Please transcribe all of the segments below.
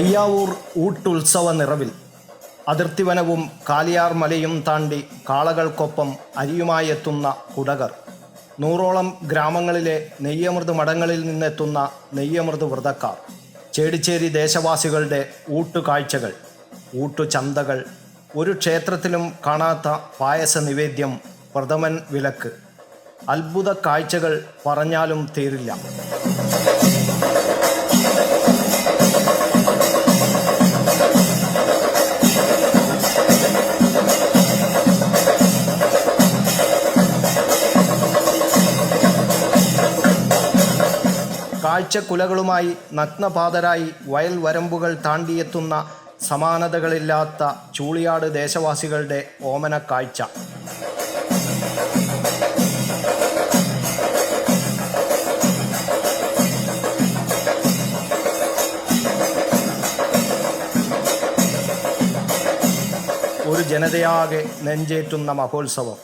പയ്യാവൂർ ഊട്ടുത്സവ നിറവിൽ അതിർത്തിവനവും കാലിയാർ മലയും താണ്ടി കാളകൾക്കൊപ്പം അരിയുമായെത്തുന്ന കുടകർ. നൂറോളം ഗ്രാമങ്ങളിലെ നെയ്യമൃത് മഠങ്ങളിൽ നിന്നെത്തുന്ന നെയ്യമൃത് വ്രതക്കാർ. ചേടിച്ചേരി ദേശവാസികളുടെ ഊട്ടുകാഴ്ചകൾ ഊട്ടുചന്തകൾ ഒരു ക്ഷേത്രത്തിലും കാണാത്ത പായസ നിവേദ്യം പ്രഥമൻ വിലക്ക്. അത്ഭുത കാഴ്ചകൾ പറഞ്ഞാലും തീരില്ല. കാഴ്ചക്കുലകളുമായി നഗ്നപാതരായി വയൽ വരമ്പുകൾ താണ്ടിയെത്തുന്ന സമാനതകളില്ലാത്ത ചൂളിയാട് ദേശവാസികളുടെ ഓമന കാഴ്ച ഒരു ജനതയാകെ നെഞ്ചേറ്റുന്ന മഹോത്സവം.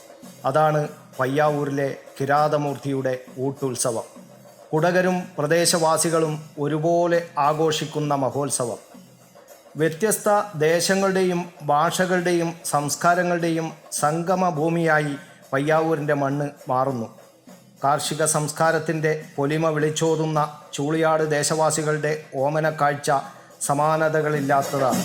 അതാണ് പയ്യാവൂരിലെ കിരാതമൂർത്തിയുടെ ഊട്ടുത്സവം. കുടകരും പ്രദേശവാസികളും ഒരുപോലെ ആഘോഷിക്കുന്ന മഹോത്സവം. വ്യത്യസ്ത ദേശങ്ങളുടെയും ഭാഷകളുടെയും സംസ്കാരങ്ങളുടെയും സംഗമഭൂമിയായി പയ്യാവൂരിന്റെ മണ്ണ് മാറുന്നു. കാർഷിക സംസ്കാരത്തിന്റെ പൊലിമ വിളിച്ചോതുന്ന ചൂളിയാട് ദേശവാസികളുടെ ഓമന കാഴ്ച സമാനതകളില്ലാത്തതാണ്.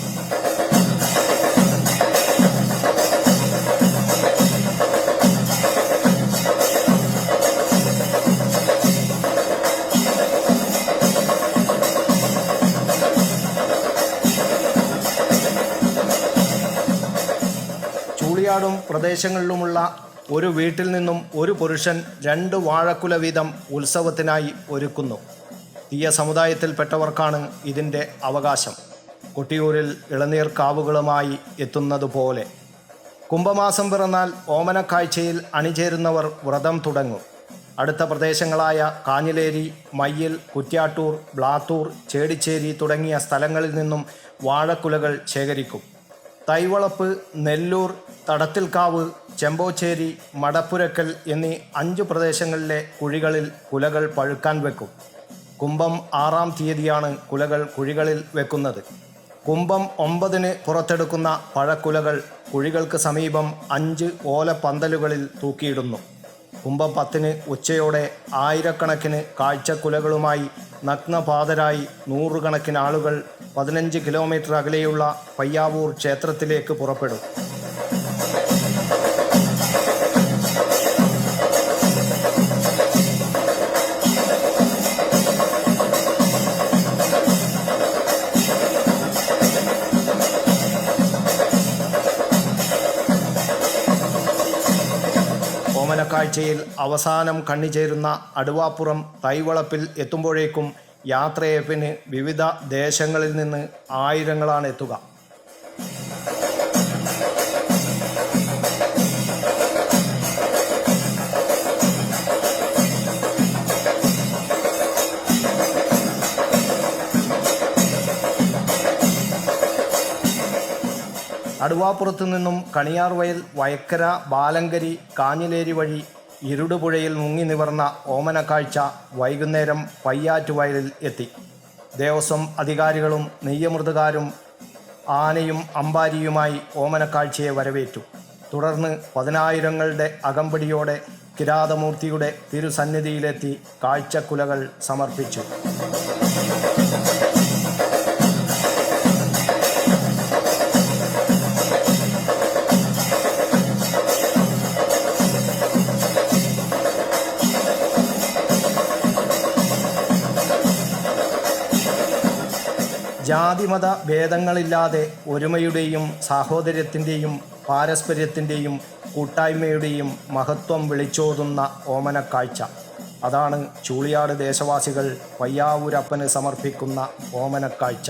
ചൂളിയാടും പ്രദേശങ്ങളിലുമുള്ള ഒരു വീട്ടിൽ നിന്നും ഒരു പുരുഷൻ രണ്ട് വാഴക്കുല വീതം ഉത്സവത്തിനായി ഒരുക്കുന്നു. തീയ സമുദായത്തിൽപ്പെട്ടവർക്കാണ് ഇതിന്റെ അവകാശം. കൊട്ടിയൂരിൽ ഇളനീർ കാവുകളുമായി എത്തുന്നത് പോലെ കുംഭമാസം പിറന്നാൽ ഓമനക്കാഴ്ചയിൽ അണിചേരുന്നവർ വ്രതം തുടങ്ങും. അടുത്ത പ്രദേശങ്ങളായ കാഞ്ഞിലേരി മയ്യിൽ കുറ്റ്യാട്ടൂർ ബ്ലാത്തൂർ ചേടിച്ചേരി തുടങ്ങിയ സ്ഥലങ്ങളിൽ നിന്നും വാഴക്കുലകൾ ശേഖരിക്കും. തൈവളപ്പ് നെല്ലൂർ തടത്തിൽക്കാവ് ചെമ്പോച്ചേരി മടപ്പുരക്കൽ എന്നീ അഞ്ച് പ്രദേശങ്ങളിലെ കുഴികളിൽ കുലകൾ പഴുക്കാൻ വെക്കും. കുംഭം ആറാം തീയതിയാണ് കുലകൾ കുഴികളിൽ വെക്കുന്നത്. കുംഭം ഒമ്പതിന് പുറത്തെടുക്കുന്ന പഴക്കുലകൾ കുഴികൾക്ക് സമീപം അഞ്ച് ഓല പന്തലുകളിൽ തൂക്കിയിടുന്നു. കുംഭം പത്തിന് ഉച്ചയോടെ ആയിരക്കണക്കിന് കാഴ്ചക്കുലകളുമായി നഗ്നപാതരായി നൂറുകണക്കിന് ആളുകൾ പതിനഞ്ച് കിലോമീറ്റർ അകലെയുള്ള പയ്യാവൂർ ക്ഷേത്രത്തിലേക്ക് പുറപ്പെടും. ഓമനക്കാഴ്ചയിൽ അവസാനം കണ്ണിചേരുന്ന അടുവാപ്പുറം തൈവളപ്പിൽ എത്തുമ്പോഴേക്കും യാത്രയപ്പിന് വിവിധ ദേശങ്ങളിൽ നിന്ന് ആയിരങ്ങളാണ് എത്തുക. അടുവാപ്പുറത്തു നിന്നും കണിയാർവയൽ വയക്കര ബാലങ്കരി കാഞ്ഞിലേരി വഴി ഇരുടുപുഴയിൽ മുങ്ങി നിവർന്ന ഓമനക്കാഴ്ച വൈകുന്നേരം പയ്യാറ്റുവയലിൽ എത്തി. ദേവസ്വം അധികാരികളും നെയ്യമൃതുകാരും ആനയും അമ്പാരിയുമായി ഓമനക്കാഴ്ചയെ വരവേറ്റു. തുടർന്ന് പതിനായിരങ്ങളുടെ അകമ്പടിയോടെ കിരാതമൂർത്തിയുടെ തിരുസന്നിധിയിലെത്തി കാഴ്ചക്കുലകൾ സമർപ്പിച്ചു. ജാതിമത ഭേദങ്ങളില്ലാതെ ഒരുമയുടെയും സാഹോദര്യത്തിന്റെയും പാരസ്പര്യത്തിന്റെയും കൂട്ടായ്മയുടെയും മഹത്വം വിളിച്ചോതുന്ന ഓമനക്കാഴ്ച. അതാണ് ചൂളിയാട് ദേശവാസികൾ പയ്യാവൂരപ്പന് സമർപ്പിക്കുന്ന ഓമനക്കാഴ്ച.